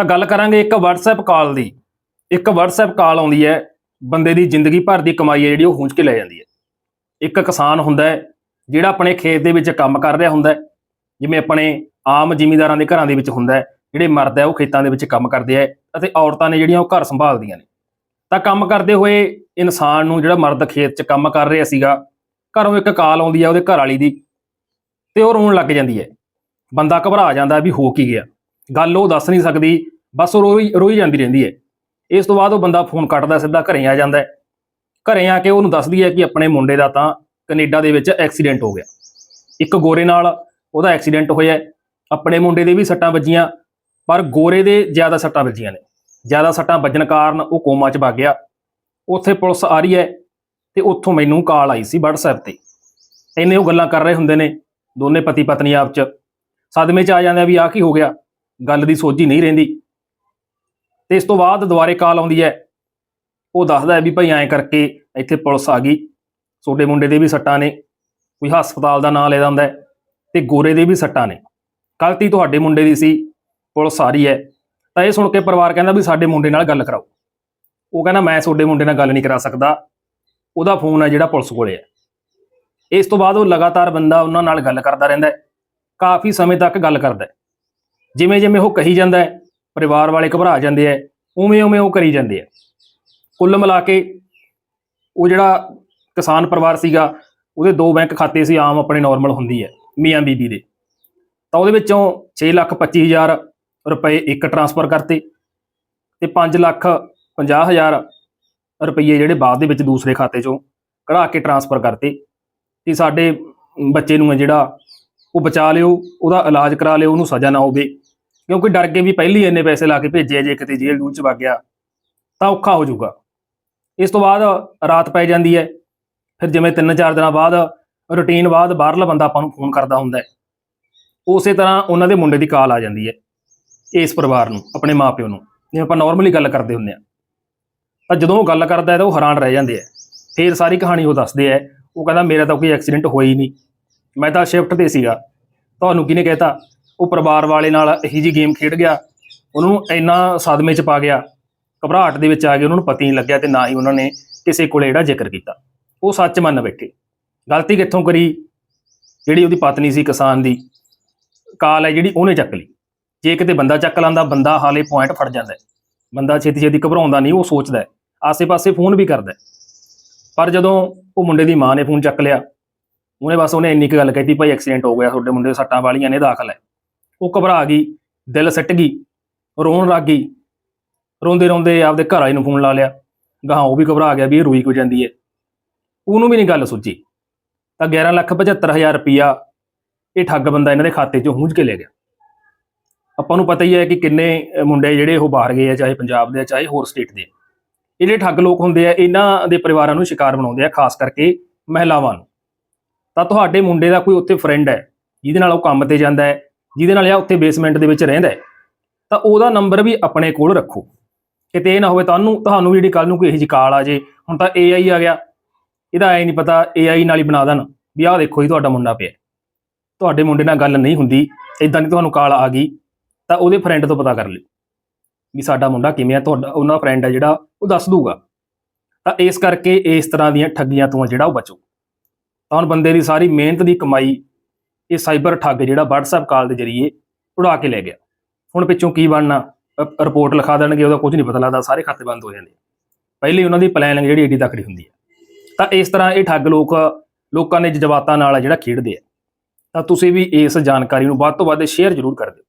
ਤਾਂ ਗੱਲ ਕਰਾਂਗੇ ਇੱਕ WhatsApp ਕਾਲ ਦੀ। ਇੱਕ WhatsApp ਕਾਲ ਆਉਂਦੀ ਹੈ, ਬੰਦੇ ਦੀ ਜ਼ਿੰਦਗੀ ਭਰ ਦੀ ਕਮਾਈ ਹੈ ਜਿਹੜੀ, ਉਹ ਖੂੰਜ ਕੇ ਲੈ ਜਾਂਦੀ ਹੈ। ਇੱਕ ਕਿਸਾਨ ਹੁੰਦਾ ਹੈ, ਜਿਹੜਾ ਆਪਣੇ ਖੇਤ ਦੇ ਵਿੱਚ ਕੰਮ ਕਰ ਰਿਹਾ ਹੁੰਦਾ ਹੈ, ਜਿਵੇਂ ਆਪਣੇ ਆਮ ਜ਼ਿਮੀਂਦਾਰਾਂ ਦੇ ਘਰਾਂ ਦੇ ਵਿੱਚ ਹੁੰਦਾ ਹੈ, ਜਿਹੜੇ ਮਰਦ ਹੈ, ਉਹ ਖੇਤਾਂ ਦੇ ਵਿੱਚ ਕੰਮ ਕਰਦੇ ਹੈ ਅਤੇ ਔਰਤਾਂ ਨੇ ਜਿਹੜੀਆਂ, ਉਹ ਘਰ ਸੰਭਾਲਦੀਆਂ ਨੇ। ਤਾਂ ਕੰਮ ਕਰਦੇ ਹੋਏ ਇਨਸਾਨ ਨੂੰ ਜਿਹੜਾ ਮਰਦ ਖੇਤ 'ਚ ਕੰਮ ਕਰ ਰਿਹਾ ਸੀਗਾ, ਘਰੋਂ ਇੱਕ ਕਾਲ ਆਉਂਦੀ ਹੈ ਉਹਦੇ ਘਰ ਵਾਲੀ ਦੀ ਤੇ ਉਹ ਰੋਣ ਲੱਗ ਜਾਂਦੀ ਹੈ। ਬੰਦਾ ਘਬਰਾ ਜਾਂਦਾ ਵੀ ਹੋ ਕੀ ਗਿਆ। ਗੱਲ ਉਹ ਦੱਸ ਨਹੀਂ ਸਕਦੀ ਬਸ ਉਹ ਰੋਈ ਰੋਈ ਜਾਂਦੀ ਰਹਿੰਦੀ ਹੈ। ਇਸ ਤੋਂ ਬਾਅਦ ਉਹ ਬੰਦਾ ਫੋਨ ਕੱਟਦਾ, ਸਿੱਧਾ ਘਰੇ ਆ ਜਾਂਦਾ ਹੈ। ਘਰੇ ਆ ਕੇ ਉਹਨੂੰ ਦੱਸਦੀ ਹੈ ਕਿ ਆਪਣੇ ਮੁੰਡੇ ਦਾ ਤਾਂ ਕੈਨੇਡਾ ਦੇ ਵਿੱਚ ਐਕਸੀਡੈਂਟ ਹੋ ਗਿਆ। ਇੱਕ ਗੋਰੇ ਨਾਲ ਉਹਦਾ ਐਕਸੀਡੈਂਟ ਹੋਇਆ ਆਪਣੇ ਮੁੰਡੇ ਦੇ ਵੀ ਸੱਟਾਂ ਵੱਜੀਆਂ, ਪਰ ਗੋਰੇ ਦੇ ਜ਼ਿਆਦਾ ਸੱਟਾਂ ਵੱਜੀਆਂ ਨੇ। ਜ਼ਿਆਦਾ ਸੱਟਾਂ ਵੱਜਣ ਕਾਰਨ ਉਹ ਕੋਮਾ 'ਚ ਵਗ ਗਿਆ। ਉੱਥੇ ਪੁਲਿਸ ਆ ਰਹੀ ਹੈ ਤੇ ਉੱਥੋਂ ਮੈਨੂੰ ਕਾਲ ਆਈ ਸੀ WhatsApp ਤੇ। ਇੰਨੇ ਉਹ ਗੱਲਾਂ ਕਰ ਰਹੇ ਹੁੰਦੇ ਨੇ ਦੋਨੇ ਪਤੀ ਪਤਨੀ ਆਪ 'ਚ। ਸਦਮੇ 'ਚ ਆ ਜਾਂਦੇ ਆ ਵੀ ਆ ਕੀ ਹੋ ਗਿਆ? ਗੱਲ ਦੀ ਸੋਝੀ ਨਹੀਂ ਰਹਿੰਦੀ। ਤੇ ਇਸ ਤੋਂ ਬਾਅਦ ਦੁਬਾਰੇ ਕਾਲ ਆਉਂਦੀ ਹੈ। ਉਹ ਦੱਸਦਾ ਹੈ ਵੀ ਭਾਈ ਐਂ ਕਰਕੇ ਇੱਥੇ ਪੁਲਿਸ ਆ ਗਈ। ਛੋਟੇ ਮੁੰਡੇ ਦੇ ਵੀ ਸੱਟਾਂ ਨੇ। ਕੋਈ ਹਸਪਤਾਲ ਦਾ ਨਾਂ ਲੈਦਾ ਹੁੰਦਾ ਹੈ ਤੇ ਗੋਰੇ ਦੇ ਵੀ ਸੱਟਾਂ ਨੇ। ਗਲਤੀ ਤੁਹਾਡੇ ਮੁੰਡੇ ਦੀ ਸੀ। ਪੁਲਿਸ ਆ ਰਹੀ ਹੈ। ਤਾਂ ਇਹ ਸੁਣ ਕੇ ਪਰਿਵਾਰ ਕਹਿੰਦਾ ਵੀ ਸਾਡੇ ਮੁੰਡੇ ਨਾਲ ਗੱਲ ਕਰਾਓ। ਉਹ ਕਹਿੰਦਾ ਮੈਂ ਤੁਹਾਡੇ ਮੁੰਡੇ ਨਾਲ ਗੱਲ ਨਹੀਂ ਕਰਾ ਸਕਦਾ। ਉਹਦਾ ਫੋਨ ਹੈ ਜਿਹੜਾ ਪੁਲਿਸ ਕੋਲੇ ਹੈ। ਇਸ ਤੋਂ ਬਾਅਦ ਉਹ ਲਗਾਤਾਰ ਬੰਦਾ ਉਹਨਾਂ ਨਾਲ ਗੱਲ ਕਰਦਾ ਰਹਿੰਦਾ ਹੈ। ਕਾਫੀ ਸਮੇਂ ਤੱਕ ਗੱਲ ਕਰਦਾ ਹੈ। ਜਿਵੇਂ ਜਿਵੇਂ ਉਹ ਕਹੀ ਜਾਂਦਾ ਹੈ ਪਰਿਵਾਰ ਵਾਲੇ ਘਬਰਾ ਜਾਂਦੇ ਐ ਉਵੇਂ ਉਵੇਂ ਉਹ ਕਰੀ ਜਾਂਦੇ ਐ ਕੁੱਲ ਮਿਲਾ ਕੇ ਉਹ ਜਿਹੜਾ ਕਿਸਾਨ ਪਰਿਵਾਰ ਸੀਗਾ, ਉਹਦੇ ਦੋ ਬੈਂਕ ਖਾਤੇ ਸੀ, ਆਮ ਆਪਣੇ ਨਾਰਮਲ ਹੁੰਦੀ ਹੈ ਮੀਆਂ ਬੀਬੀ ਦੇ। ਤਾਂ ਉਹਦੇ ਵਿੱਚੋਂ 6 ਲੱਖ 25 ਹਜ਼ਾਰ ਰੁਪਏ ਇੱਕ ਟਰਾਂਸਫਰ ਕਰਤੇ ਤੇ 5 ਲੱਖ 50 ਹਜ਼ਾਰ ਰੁਪਏ ਜਿਹੜੇ ਬਾਅਦ ਦੇ ਵਿੱਚ ਦੂਸਰੇ ਖਾਤੇ ਚੋਂ ਕਢਾ ਕੇ ਟਰਾਂਸਫਰ ਕਰਤੇ ਕਿ ਸਾਡੇ ਬੱਚੇ ਨੂੰ ਹੈ ਜਿਹੜਾ ਉਹ ਬਚਾ ਲਿਓ, ਉਹਦਾ ਇਲਾਜ ਕਰਾ ਲਿਓ, ਉਹਨੂੰ ਸਜ਼ਾ ਨਾ ਹੋਵੇ। ਕਿਉਂਕਿ ਡਰ ਕੇ ਵੀ ਪਹਿਲੀ ਇੰਨੇ ਪੈਸੇ ਲਾ ਕੇ ਭੇਜਿਆ ਜੇ ਕਿਤੇ ਜੇਲ੍ਹ ਜੂਲ ਚ ਵਗ ਗਿਆ, ਤਾਂ ਔਖਾ ਹੋ ਜਾਊਗਾ। ਇਸ ਤੋਂ ਬਾਅਦ ਰਾਤ ਪੈ ਜਾਂਦੀ ਹੈ, ਫਿਰ ਜਿਵੇਂ 3-4 ਦਿਨਾਂ ਬਾਅਦ ਰੁਟੀਨ ਬਾਅਦ ਬਾਹਰਲਾ ਬੰਦਾ ਆਪਾਂ ਨੂੰ ਫੋਨ ਕਰਦਾ ਹੁੰਦਾ ਹੈ। ਉਸੇ ਤਰ੍ਹਾਂ ਉਹਨਾਂ ਦੇ ਮੁੰਡੇ ਦੀ ਕਾਲ ਆ ਜਾਂਦੀ ਹੈ, ਇਸ ਪਰਿਵਾਰ ਨੂੰ, ਆਪਣੇ ਮਾਪਿਓ ਨੂੰ, ਜਿਵੇਂ ਆਪਾਂ ਨਾਰਮਲੀ ਗੱਲ ਕਰਦੇ ਹੁੰਦੇ ਆ ਤਾਂ ਜਦੋਂ ਉਹ ਗੱਲ ਕਰਦਾ ਹੈ, ਤਾਂ ਉਹ ਹੈਰਾਨ ਰਹਿ ਜਾਂਦੇ ਆ ਫਿਰ ਸਾਰੀ ਕਹਾਣੀ ਉਹ ਦੱਸਦੇ ਆ ਉਹ ਕਹਿੰਦਾ, ਮੇਰਾ ਤਾਂ ਕੋਈ ਐਕਸੀਡੈਂਟ ਹੋਇਆ ਹੀ ਨਹੀਂ। ਮੈਂ ਤਾਂ ਸ਼ਿਫਟ ਤੇ ਸੀਗਾ। ਤੁਹਾਨੂੰ ਕਿਹਨੇ ਕਹਿਤਾ? ਉਹ ਪਰਿਵਾਰ ਵਾਲੇ ਨਾਲ ਇਹੀ ਜੀ ਗੇਮ ਖੇਡ ਗਿਆ, ਉਹਨੂੰ ਇੰਨਾ ਸਦਮੇ ਚ ਪਾ ਗਿਆ, ਘਬਰਾਹਟ ਦੇ ਵਿੱਚ ਆ ਗਏ ਉਹਨਾਂ ਨੂੰ ਪਤਾ ਹੀ ਨਹੀਂ ਲੱਗਿਆ ਤੇ ਨਾ ਹੀ ਉਹਨਾਂ ਨੇ ਕਿਸੇ ਕੋਲੇ ਜਿਹੜਾ ਜ਼ਿਕਰ ਕੀਤਾ। ਉਹ ਸੱਚ ਮੰਨ ਬੈਠੇ। ਗਲਤੀ ਕਿੱਥੋਂ ਕਰੀ? ਜਿਹੜੀ ਉਹਦੀ ਪਤਨੀ ਸੀ ਕਿਸਾਨ ਦੀ, ਕਾਲ ਹੈ ਜਿਹੜੀ ਉਹਨੇ ਚੱਕ ਲਈ। ਜੇ ਕਿਤੇ ਬੰਦਾ ਚੱਕ ਲੈਂਦਾ, ਬੰਦਾ ਹਾਲੇ ਪੁਆਇੰਟ ਫੜ ਜਾਂਦਾ ਬੰਦਾ ਛੇਤੀ ਛੇਤੀ ਘਬਰਾਉਂਦਾ ਨਹੀਂ, ਉਹ ਸੋਚਦਾ ਆਸੇ-ਪਾਸੇ ਫੋਨ ਵੀ ਕਰਦਾ ਪਰ ਜਦੋਂ ਉਹ ਮੁੰਡੇ ਦੀ ਮਾਂ ਨੇ ਫੋਨ ਚੱਕ ਲਿਆ, ਉਹਨੇ ਬਸ ਉਹਨੇ ਇੰਨੀ ਕੁ ਗੱਲ ਕਹਿਤੀ, ਭਾਈ ਐਕਸੀਡੈਂਟ ਹੋ ਗਿਆ, ਤੁਹਾਡੇ ਮੁੰਡੇ ਸੱਟਾਂ ਵਾਲੀਆਂ ਨੇ, ਦਾਖਲ ਹੈ। ਉਹ ਘਬਰਾ ਗਈ, ਦਿਲ ਸੱਟ ਗਈ, ਰੋਣ ਲੱਗ ਗਈ। ਰੋਂਦੇ ਰੋਂਦੇ ਆਪਦੇ ਘਰ ਵਾਲੇ ਨੂੰ ਫੋਨ ਲਾ ਲਿਆ। ਗਾਹਾਂ ਉਹ ਵੀ ਘਬਰਾ ਗਿਆ ਵੀ ਇਹ ਰੋਈ ਕਿਉਂ ਜਾਂਦੀ ਹੈ ਉਹਨੂੰ ਵੀ ਨਹੀਂ ਗੱਲ ਸੁੱਝੀ। ਤਾਂ 11 ਲੱਖ 75 ਹਜ਼ਾਰ ਰੁਪਈਆ ਇਹ ਠੱਗ ਬੰਦਾ ਇਹਨਾਂ ਦੇ ਖਾਤੇ 'ਚੋਂ ਹੂੰਝ ਕੇ ਲੈ ਗਿਆ। ਆਪਾਂ ਨੂੰ ਪਤਾ ਹੀ ਹੈ ਕਿ ਕਿੰਨੇ ਮੁੰਡੇ ਜਿਹੜੇ ਉਹ ਬਾਹਰ ਗਏ ਆ, ਚਾਹੇ ਪੰਜਾਬ ਦੇ ਆ, ਚਾਹੇ ਹੋਰ ਸਟੇਟ ਦੇ ਇਹ ਜਿਹੜੇ ਠੱਗ ਲੋਕ ਹੁੰਦੇ ਆ, ਇਹਨਾਂ ਦੇ ਪਰਿਵਾਰਾਂ ਨੂੰ ਸ਼ਿਕਾਰ ਬਣਾਉਂਦੇ ਆ, ਖਾਸ ਕਰਕੇ ਮਹਿਲਾਵਾਂ ਨੂੰ। ਤਾਂ ਤੁਹਾਡੇ ਮੁੰਡੇ ਦਾ ਕੋਈ ਉੱਥੇ ਫਰੈਂਡ ਹੈ, ਜਿਹਦੇ ਨਾਲ ਉਹ ਕੰਮ ਤੇ ਜਾਂਦਾ ਹੈ ਜਿਹਦੇ ਨਾਲ ਆ ਉੱਥੇ ਬੇਸਮੈਂਟ ਦੇ ਵਿੱਚ ਰਹਿੰਦਾ ਤਾਂ ਉਹਦਾ ਨੰਬਰ ਵੀ ਆਪਣੇ ਕੋਲ ਰੱਖੋ। ਕਿਤੇ ਇਹ ਨਾ ਹੋਵੇ ਤੁਹਾਨੂੰ ਤੁਹਾਨੂੰ ਜਿਹੜੀ ਕੱਲ ਨੂੰ ਕੋਈ ਇਹੋ ਜਿਹੀ ਕਾਲ ਆ ਜੇ, ਹੁਣ ਤਾਂ AI ਆ ਗਿਆ। ਇਹਦਾ ਐ ਨਹੀਂ ਪਤਾ AI ਨਾਲ ਹੀ ਬਣਾ ਦੇਣ, ਵੀ ਆਹ ਦੇਖੋ ਜੀ ਤੁਹਾਡਾ ਮੁੰਡਾ ਪਿਆ। ਤੁਹਾਡੇ ਮੁੰਡੇ ਨਾਲ ਗੱਲ ਨਹੀਂ ਹੁੰਦੀ ਇਦਾਂ ਦੀ ਤੁਹਾਨੂੰ ਕਾਲ ਆ ਗਈ, ਤਾਂ ਉਹਦੇ ਫਰੈਂਡ ਤੋਂ ਪਤਾ ਕਰ ਲਿਓ, ਵੀ ਸਾਡਾ ਮੁੰਡਾ ਕਿਵੇਂ ਆ, ਤੁਹਾਡਾ, ਉਹਨਾਂ ਫਰੈਂਡ ਹੈ ਜਿਹੜਾ, ਉਹ ਦੱਸ ਦੂਗਾ ਤਾਂ ਇਸ ਕਰਕੇ ਇਸ ਤਰ੍ਹਾਂ ਦੀਆਂ ਠੱਗੀਆਂ ਤੋਂ ਆ ਜਿਹੜਾ ਉਹ ਬਚੋ। ਤਾਂ ਹੁਣ ਬੰਦੇ ਦੀ ਸਾਰੀ ਮਿਹਨਤ ਦੀ ਕਮਾਈ ਇਹ ਸਾਈਬਰ ਠੱਗ ਜਿਹੜਾ WhatsApp ਕਾਲ ਦੇ ਜ਼ਰੀਏ ਉਡਾ ਕੇ ਲੈ ਗਿਆ। ਹੁਣ ਪਿੱਛੋਂ ਕੀ ਬਣਨਾ? ਰਿਪੋਰਟ ਲਿਖਾ ਦੇਣਗੇ, ਉਹਦਾ ਕੁਝ ਨਹੀਂ ਪਤਾ ਲੱਗਦਾ, ਸਾਰੇ ਖਾਤੇ ਬੰਦ ਹੋ ਜਾਂਦੇ ਪਹਿਲੇ ਉਹਨਾਂ ਦੀ ਪਲੈਨਿੰਗ ਜਿਹੜੀ ਏਡੀ ਤਕੜੀ ਹੁੰਦੀ ਹੈ ਤਾਂ ਇਸ ਤਰ੍ਹਾਂ ਇਹ ਠੱਗ ਲੋਕ, ਲੋਕਾਂ ਨੇ ਜਜ਼ਬਾਤਾਂ ਨਾਲ ਜਿਹੜਾ ਖੇਡਦੇ ਆ। ਤਾਂ ਤੁਸੀਂ ਵੀ ਇਸ ਜਾਣਕਾਰੀ ਨੂੰ ਵੱਧ ਤੋਂ ਵੱਧ ਸ਼ੇਅਰ ਜ਼ਰੂਰ ਕਰ ਦਿਓ।